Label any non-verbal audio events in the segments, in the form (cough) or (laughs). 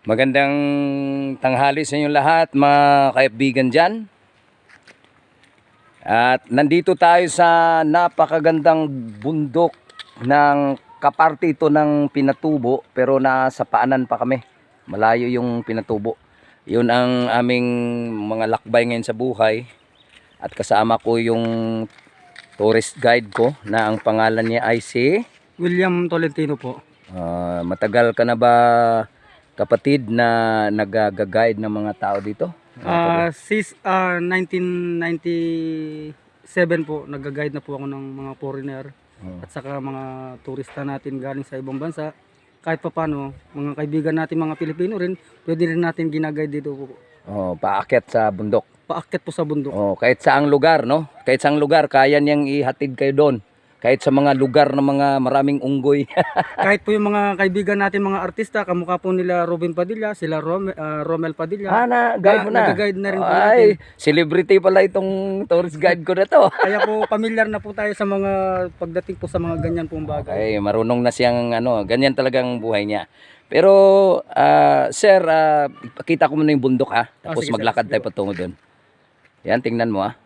Magandang tanghali sa inyong lahat, mga kaibigan dyan. At nandito tayo sa napakagandang bundok ng kaparte ito ng Pinatubo pero nasa paanan pa kami. Malayo yung Pinatubo. Yun ang aming mga lakbay ngayon sa buhay. At kasama ko yung tourist guide ko na ang pangalan niya ay si... William Tolentino po. Ah, matagal ka na ba kapatid na nag-guide ng mga tao dito? Ah, sis ah 1997 po nagga-guide na po ako ng mga foreigner Oh. at saka mga turista natin galing sa ibang bansa. Kahit pa paano, mga kaibigan natin mga Pilipino rin, pwede rin natin ginaguide dito po. Oh, paakyat sa bundok. Paakyat po sa bundok. Oh, kahit saang lugar, no? Kahit saang lugar, kaya niyang ihatid kayo doon. Kahit sa mga lugar na mga maraming unggoy. (laughs) Kahit po yung mga kaibigan natin mga artista, kamukha po nila Robin Padilla, sila Romel, ah, Romel Padilla. ah, na, guide mo na. Nag-guide na rin po Ay, celebrity pala itong tourist guide ko na to. (laughs) Kaya po familiar na po tayo sa mga pagdating po sa mga ganyan pong bagay. Okay, marunong na siyang ano, ganyan talagang buhay niya. Pero, ah, sir, ah, ipakita ko muna yung bundok ha. Tapos sige, sir. maglakad Sige tayo patungo doon. Yan, tingnan mo ha.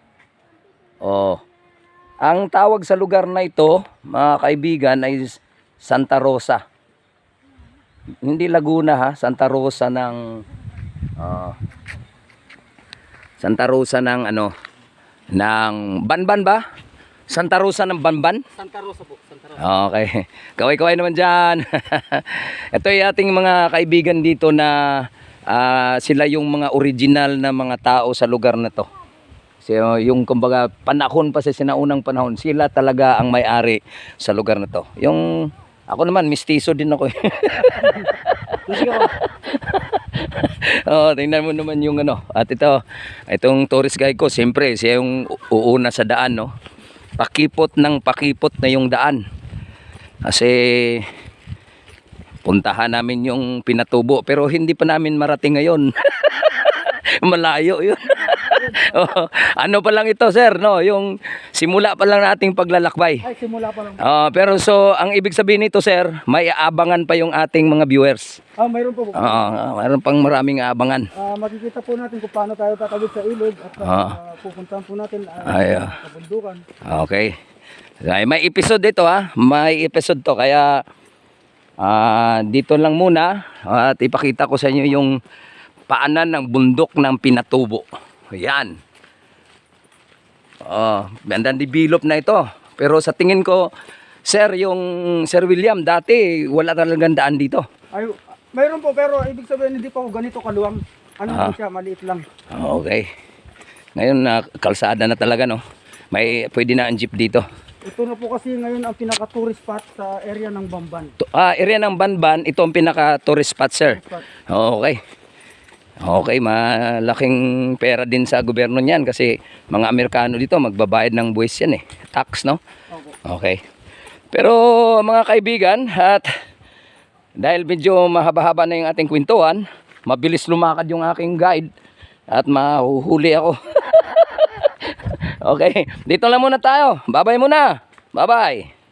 Oh. Ang tawag sa lugar na ito, mga kaibigan, ay Santa Rosa. Hindi Laguna ha, Santa Rosa ng ah, Santa Rosa ng ano ng Banban ba? Santa Rosa ng Banban? Santa Rosa po, Santa Rosa. Okay. (laughs) Kaway-kaway naman dyan. (laughs) Ito yung ating mga kaibigan dito na ah, sila yung mga original na mga tao sa lugar na to. So, yung kumbaga panahon pa sa sinaunang panahon, sila talaga ang may-ari sa lugar na to. Yung ako naman, mistiso din ako. eh. (laughs) (laughs) oh, tingnan mo naman yung ano. At ito, itong tourist guide ko, siyempre, siya yung uuna sa daan, no? Pakipot ng pakipot na yung daan. Kasi puntahan namin yung pinatubo pero hindi pa namin marating ngayon. (laughs) Malayo yun. Oh, (laughs) ano pa lang ito sir, no? Yung simula pa lang nating paglalakbay. Ay, simula pa lang. Ah, pero so ang ibig sabihin nito sir, may aabangan pa yung ating mga viewers. Ah, mayroon po po. Ah, mayroon pang maraming aabangan. Ah, makikita po natin kung paano tayo tatawid sa ilog at Ah. ah, pupuntahan po natin ah, Ay, ah. sa bundukan. Okay. Ay, may episode dito ha. May episode to kaya ah, dito lang muna at ipakita ko sa inyo yung paanan ng bundok ng Pinatubo. Ayan. Oh, bandang develop na ito. Pero sa tingin ko, Sir, yung Sir William, dati wala talagang daan dito. Ay, mayroon po pero ibig sabihin hindi pa po ganito kaluwang. Ano Ah. siya, maliit lang. Okay. Ngayon na kalsada na talaga no. May pwede na ang jeep dito. Ito na po kasi ngayon ang pinaka-tourist spot sa area ng Bamban. To- Ah, area ng Banban, ito ang pinaka tourist spot, sir. Spot. Okay. Okay, malaking pera din sa gobyerno niyan kasi mga Amerikano dito magbabayad ng buwis yan eh. Tax, no? Okay. Pero mga kaibigan, at dahil medyo mahaba-haba na yung ating kwentuhan, mabilis lumakad yung aking guide at mahuhuli ako. (laughs) okay, dito lang muna tayo. Bye-bye muna. Bye-bye.